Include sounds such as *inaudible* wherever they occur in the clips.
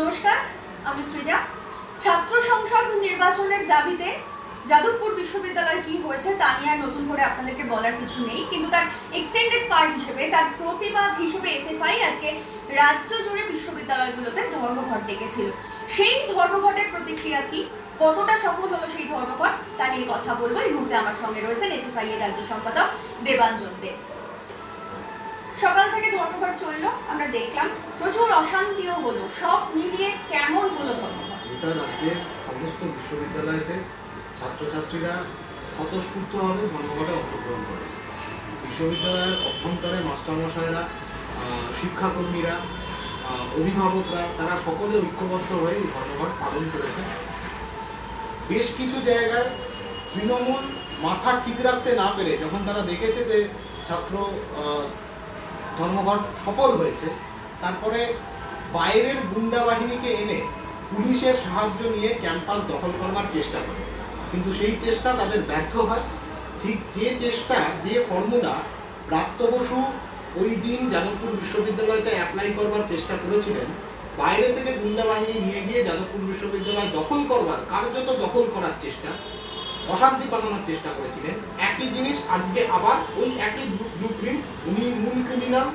নমস্কার, আমি সৃজা। ছাত্র সংসদ নির্বাচনের দাবিতে যাদবপুর বিশ্ববিদ্যালয় কি হয়েছে তা নিয়ে আর নতুন করে আপনাদেরকে বলার কিছু নেই, কিন্তু তার এক্সটেন্ডেড পার্ট হিসেবে, তার প্রতিবাদ হিসেবে এসএফআই আজকে রাজ্য জুড়ে বিশ্ববিদ্যালয়গুলোতে ধর্মঘট ডেকেছিল। সেই ধর্মঘটের প্রতিক্রিয়া কি? কতটা সফল হলো সেই ধর্মঘট? তা নিয়ে কথা বলব। এই মুহূর্তে আমার সঙ্গে রয়েছেন এসএফআই এর রাজ্য সম্পাদক দেবাঞ্জন দেব থেকে ধর্মঘট চলল, আমরা দেখলাম প্রচুর অশান্তিও হলো, সব মিলিয়ে কেমন হলো ধর্মঘট? রাজ্যের সমস্ত ছাত্রছাত্রীরা স্বতঃস্ফূর্তভাবে ধর্মঘটে অংশগ্রহণ করেছে। বিশ্ববিদ্যালয়ের অভ্যন্তরে মাস্টারমশাইরা শিক্ষাকর্মীরা অভিভাবকরা, তারা সকলে ঐক্যবদ্ধ হয়ে ধর্মঘট পালন করেছে। বেশ কিছু জায়গায় তৃণমূল মাথা ঠিক রাখতে না পেরে যখন তারা দেখেছে যে ছাত্র ধর্মঘট সফল হয়েছে, তারপরে বাইরের গুন্ডা বাহিনীকে এনে পুলিশের সাহায্য নিয়ে ক্যাম্পাস দখল করবার চেষ্টা করে। কিন্তু সেই চেষ্টা তাদের ব্যর্থ হয়। ঠিক যে চেষ্টা, যে ফর্মুলা প্রাপ্ত বসু ওই দিন যাদবপুর বিশ্ববিদ্যালয়তে অ্যাপ্লাই করবার চেষ্টা করেছিলেন, বাইরে থেকে গুন্ডা বাহিনী নিয়ে গিয়ে যাদবপুর বিশ্ববিদ্যালয় দখল করবার, কার্যত দখল করার চেষ্টা অশান্তি পাকানোর চেষ্টা করেছিলেন। একই জিনিস আজকে আবার ওই একই ব্লু প্রিন্ট উনি মূল ক্রিমিনাল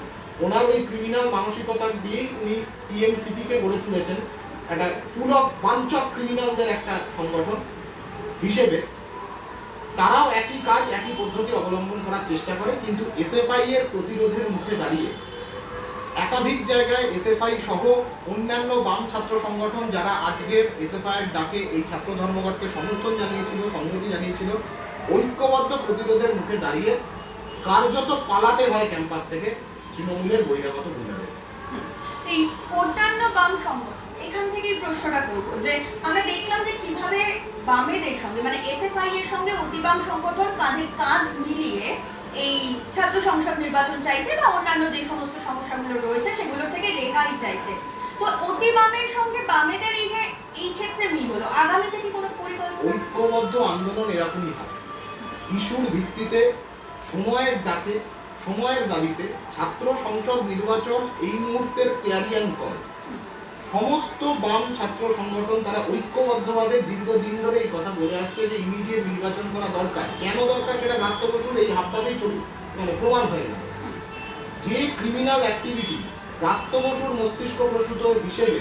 ওনার ওই ক্রিমিনাল মানসিকতা দিয়েই উনি টিএমসিপি কে গড়ে তুলেছেন। একটা ফুল অফ বাঞ্চ অফ ক্রিমিনালদের একটা সংগঠন হিসেবে। তারাও একই কাজ, একই পদ্ধতি অবলম্বন করার চেষ্টা করে, কিন্তু এসএফআই এর প্রতিরোধের মুখে দাঁড়িয়ে একাধিক জায়গায় এসএফআই সহ অন্যান্য বাম ছাত্র সংগঠন যারা আজকের এসএফআই এর ডাকে এই ছাত্র ধর্মঘটকে সমর্থন জানিয়েছিল, সংহতি জানিয়েছিল, ঐক্যবদ্ধ প্রতিরোধের মুখে দাঁড়িয়ে কার্যত পালাতে হয় ক্যাম্পাস থেকে তৃণমূলের বহিরাগত গুন্ডাদের। এই অন্যান্য বাম সংগঠন, এখান থেকেই প্রশ্নটা করব যে আমরা দেখলাম যে কীভাবে বামেদের সঙ্গে মানে এসএফআই এর সঙ্গে অতি বাম সংগঠন কাঁধে কাঁধ মিলিয়ে এই ছাত্র সংসদ নির্বাচন চাইছে বা অন্যান্য যে সমস্ত সমস্যাগুলো রয়েছে সেগুলোর থেকে রেহাই চাইছে। তো অতি বামের সঙ্গে বামেদের এই যে, এই ক্ষেত্রে মিল হলো। আগামীতে কি কোনো পরিকল্পনা ঐক্যবদ্ধ আন্দোলন এরকমই হয়। ইস্যুর ভিত্তিতে সময়ের ডাকে, সময়ের দাবিতে ছাত্র সংসদ নির্বাচন এই মুহূর্তের ক্যারিয়ান কল সমস্ত বাম ছাত্র সংগঠন তারা ঐক্যবদ্ধভাবে দীর্ঘদিন ধরে এই কথা বলে আসছে যে ইমিডিয়েট নির্বাচন করা দরকার। কেন দরকার সেটা ব্রাত্য বসুর এই হাবভাবেই মানে প্রমাণ হয়ে গেল। যে ক্রিমিনাল অ্যাক্টিভিটি প্রাপ্ত বসুর মস্তিষ্ক প্রসূত হিসেবে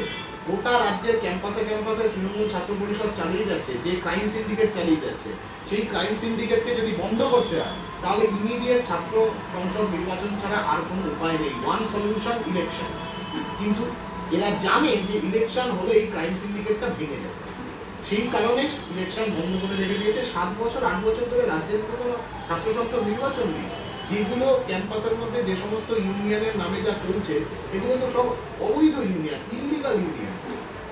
গোটা রাজ্যের ক্যাম্পাসে ক্যাম্পাসে তৃণমূল ছাত্র পরিষদ চালিয়ে যাচ্ছে, যে ক্রাইম সিন্ডিকেট চালিয়ে যাচ্ছে, সেই ক্রাইম সিন্ডিকেটকে যদি বন্ধ করতে হয়, তাহলে ইমিডিয়েট ছাত্র সংসদ নির্বাচন ছাড়া আর কোনো উপায় নেই। ওয়ান সলিউশন ইলেকশন কিন্তু এরা জানে যে ইলেকশন হলে এই ক্রাইম সিন্ডিকেটটা ভেঙে যাবে। সেই কারণে ইলেকশন বন্ধ করে রেখে দিয়েছে। সাত বছর, আট বছর ধরে রাজ্যের কোনো ছাত্র সংসদ নির্বাচন নেই। যেগুলো ক্যাম্পাসের মধ্যে যে সমস্ত ইউনিয়নের নামে যা চলছে, এগুলো তো সব অবৈধ ইউনিয়ন ইনলিগাল ইউনিয়ন।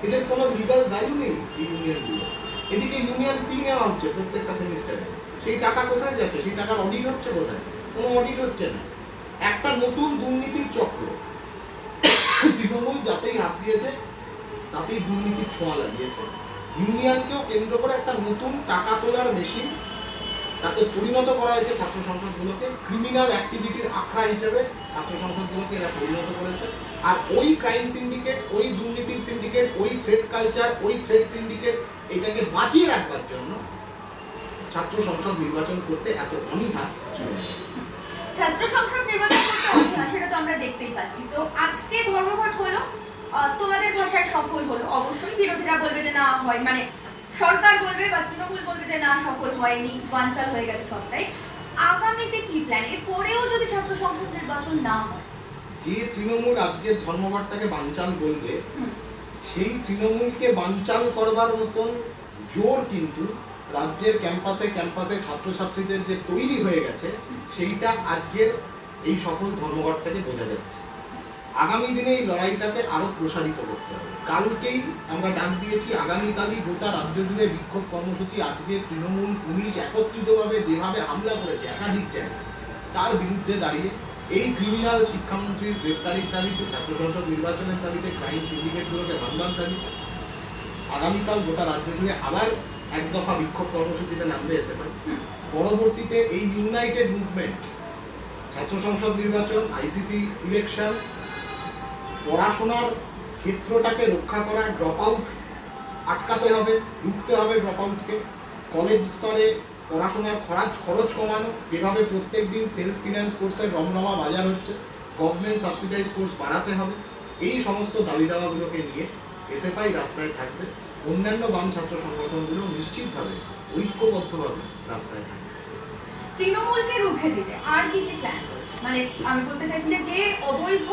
এদের কোনো লিগাল ভ্যালু নেই এই ইউনিয়নগুলো এদিকে ইউনিয়ন ফি নেওয়া হচ্ছে প্রত্যেকটা সেমিস্টারে সেই টাকা কোথায় যাচ্ছে? সেই টাকার অডিট হচ্ছে কোথায়? কোনো অডিট হচ্ছে না। একটা নতুন দুর্নীতির চক্র। *laughs* তৃণমূল যাতেই হাত দিয়েছে তাতেই দুর্নীতির ছোঁয়া লাগিয়েছে। ইউনিয়নকেও কেন্দ্র করে একটা নতুন টাকা তোলার মেশিন তাতে পরিণত করা হয়েছে ছাত্র সংসদগুলোকে। ক্রিমিনাল অ্যাক্টিভিটির আখড়া হিসেবে ছাত্র সংসদগুলোকে এরা পরিণত করেছে। আর ওই ক্রাইম সিন্ডিকেট, ওই দুর্নীতির সিন্ডিকেট, ওই থ্রেড কালচার, ওই থ্রেড সিন্ডিকেট, এটাকে বাঁচিয়ে রাখবার জন্য ছাত্র সংসদ নির্বাচন করতে এত অনীহা তৃণমূলের। ছাত্র সংসদ নির্বাচন করতে অনীহা সেটা তো আমরা দেখতেই পাচ্ছি। তো আজকে ধর্মঘট হলো তোমাদের ভাষায় সফল হলো। অবশ্যই বিরোধীরা বলবে যে না হয় মানে সরকার বলবে বা তৃণমূল বলবে যে না সফল হয়নি বানচাল হয়ে গেছে সবটাই আগামীতে কি প্ল্যান এর পরেও যদি ছাত্র সংসদ নির্বাচন না হয়? যে তৃণমূল আজকের ধর্মঘটটাকে বানচাল বলবে সেই তৃণমূলকে বানচাল করবার মতন জোর কিন্তু রাজ্যের ক্যাম্পাসে ক্যাম্পাসে ছাত্রছাত্রীদের যে তৈরি হয়ে গেছে সেইটা আজকের এই সকল ধর্মঘট থেকে বোঝা যাচ্ছে। আগামী দিনে এই লড়াইটাকে আরও প্রসারিত করতে হবে কালকেই আমরা ডাক দিয়েছি, আগামীকালই গোটা রাজ্য জুড়ে বিক্ষোভ কর্মসূচি, আজকে তৃণমূল পুলিশ একত্রিতভাবে যেভাবে হামলা করেছে, একাধিক জায়গায়, তার বিরুদ্ধে দাঁড়িয়ে এই ক্রিমিনাল শিক্ষামন্ত্রীর গ্রেপ্তারির দাবিতে, ছাত্র সংসদ নির্বাচনের দাবিতে ক্রাইম সিন্ডিকেটগুলোকে ভাঙবার দাবিতে, আগামীকাল গোটা রাজ্য জুড়ে আবার এক দফা বিক্ষোভ কর্মসূচিতে নামবে এসএফআই। পরবর্তীতে এই ইউনাইটেড মুভমেন্ট ছাত্র সংসদ নির্বাচন আইসিসি ইলেকশন পড়াশোনার ক্ষেত্রটাকে রক্ষা করার ড্রপ আউট আটকাতে হবে, রুখতে হবে ড্রপ আউটকে কলেজ স্তরে পড়াশোনার খরচ খরচ কমানো, যেভাবে প্রত্যেক দিন সেলফ ফিনান্স কোর্সের রমরমা বাজার হচ্ছে গভর্নমেন্ট সাবসিডাইজ কোর্স বাড়াতে হবে, এই সমস্ত দাবি দাওয়াগুলোকে নিয়ে এসএফআই রাস্তায় থাকবে। অন্যান্য বাম ছাত্র সংগঠনগুলো নিশ্চিতভাবে, ঐক্যবদ্ধভাবে রাস্তায় থাকবে। তৃণমূলকে রুখে দিতে আর কি কি প্ল্যান রয়েছে? মানে আমি বলতে চাইছি যে অবৈধ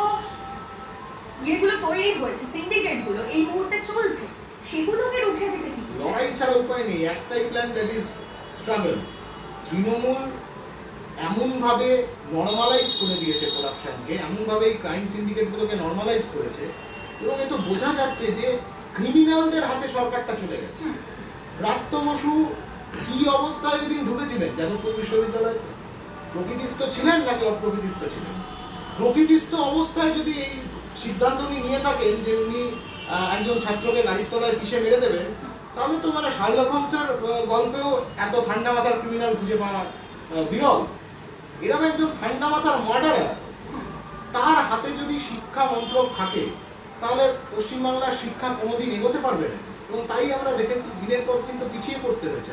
ইয়েগুলো তৈরি হয়েছে সিন্ডিকেটগুলো এই মুহূর্তে চলছে। সেগুলোকে রুখে দিতে কি লড়াই ছাড়া উপায় নেই একটাই plan that is struggle Trinamool এমনভাবে নর্মালাইজ করে দিয়েছে করাপশনকে এমনভাবে এই ক্রাইম সিন্ডিকেটগুলোকে নর্মালাইজ করেছে এবং এ তো বোঝা যাচ্ছে যে ক্রিমিনালদের হাতে সরকারটা চলে গেছে। হুম। বসু কি অবস্থায় যেদিন ঢুকেছিলেন? যাদবপুর বিশ্ববিদ্যালয়তে প্রকৃতিস্থ ছিলেন নাকি অপ্রকৃতিস্থ ছিলেন? প্রকৃতিস্থ অবস্থায় যদি এই সিদ্ধান্ত উনি নিয়ে থাকেন যে উনি একজন ছাত্রকে গাড়ির তলায় পিষে মেরে দেবেন তাহলে তো মানে শার্লক হোমসের গল্পেও এত ঠান্ডা মাথার ক্রিমিনাল খুঁজে পাওয়া বিরল। এরকম একজন ঠান্ডা মাথার মার্ডারার তার হাতে যদি শিক্ষা মন্ত্রক থাকে তাহলে পশ্চিমবাংলার শিক্ষা কোনোদিন এগোতে পারবে না। এবং তাই আমরা দেখেছি দিনের পর দিন তো পিছিয়ে পড়তে হয়েছে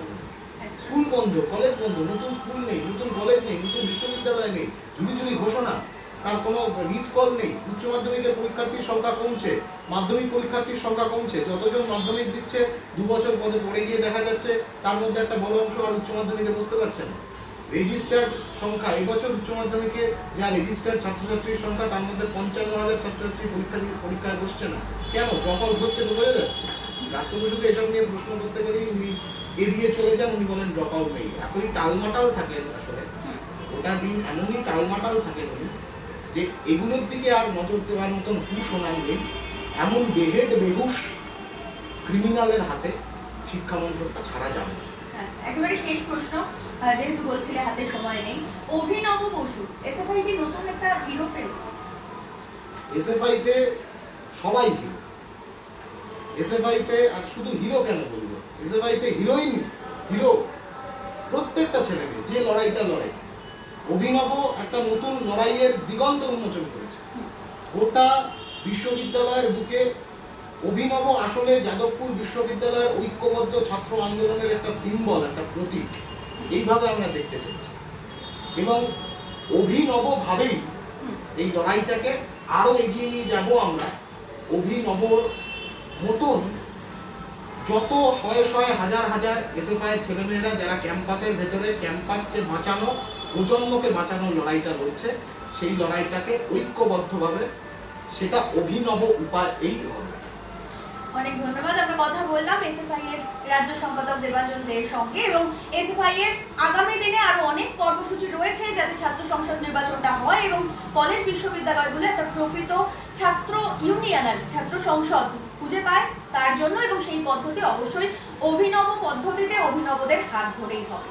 স্কুল বন্ধ কলেজ বন্ধ নতুন স্কুল নেই নতুন কলেজ নেই নতুন বিশ্ববিদ্যালয় নেই ঝুড়ি ঝুড়ি ঘোষণা। তার কোনো ফল নেই। উচ্চ মাধ্যমিকের পরীক্ষার্থীর সংখ্যা কমছে মাধ্যমিক পরীক্ষার্থীর সংখ্যা কমছে। যতজন মাধ্যমিক দিচ্ছে দু বছর পরে পরে গিয়ে দেখা যাচ্ছে তার মধ্যে একটা বড় অংশ আর উচ্চ মাধ্যমিকে বসতে পারছে না। রেজিস্টার্ড সংখ্যা এবছর উচ্চ মাধ্যমিকে যা রেজিস্টার্ড ছাত্রছাত্রীর সংখ্যা তার মধ্যে পঞ্চান্ন হাজার ছাত্রছাত্রী পরীক্ষা দিয়ে পরীক্ষায় বসছে না। কেন? আউট হচ্ছে তো বোঝা যাচ্ছে। রাত্র বসুকে এসব নিয়ে প্রশ্ন করতে গেলেই উনি এড়িয়ে চলে যান উনি বলেন ড্রপ আউট নেই। এতই টালমাটাল থাকেন আসলে। ওটা দিন এমনই টালমাটাল থাকেন উনি। যে এগুলোর দিকে আর নজর দেওয়ার মতন হুশ ওনার নেই। এমন বেহেড বেহুশ ক্রিমিনালের হাতে শিক্ষামন্ত্রকটা ছাড়া যাবে না। আচ্ছা, একেবারে শেষ প্রশ্ন যেহেতু বলছিলে হাতে সময় নেই অভিনব বসু এসএফআই কি নতুন একটা হিরো পেল? এসএফআইতে সবাই হিরো এসএফআইতে আর শুধু হিরো কেন বলব? এসএফআইতে হিরোইন হিরো প্রত্যেকটা ছেলে মেয়ে যে লড়াইটা লড়ে অভিনব একটা নতুন লড়াইয়ের দিগন্ত উন্মোচন করেছে। গোটা বিশ্ববিদ্যালয়ের বুকে অভিনব আসলে যাদবপুর বিশ্ববিদ্যালয়ের ঐক্যবদ্ধ ছাত্র আন্দোলনের একটা সিম্বল একটা প্রতীক। এইভাবে আমরা দেখতে চাইছি। এবং অভিনবভাবেই। এই লড়াইটাকে আরও এগিয়ে নিয়ে যাব আমরা। অভিনবর মতন যত শয়ে শয়ে হাজার হাজার এসএফআই এর ছেলেমেয়েরা যারা ক্যাম্পাসের ভেতরে, ক্যাম্পাসকে বাঁচানো প্রজন্মকে বাঁচানোর লড়াইটা লড়ছে সেই লড়াইটাকে ঐক্যবদ্ধভাবে সেটা অভিনব উপায় এই হবে। অনেক ধন্যবাদ, আমরা কথা বললাম এসএফআই এর রাজ্য সম্পাদক দেবাঞ্জন দের সঙ্গে এবং এসএফআই এর আগামী দিনে আরও অনেক কর্মসূচি রয়েছে যাতে ছাত্র সংসদ নির্বাচনটা হয় এবং কলেজ বিশ্ববিদ্যালয়গুলো একটা প্রকৃত ছাত্র ইউনিয়ন আর ছাত্র সংসদ খুঁজে পায় তার জন্য এবং সেই পদ্ধতি অবশ্যই অভিনব পদ্ধতিতে অভিনবদের হাত ধরেই হবে।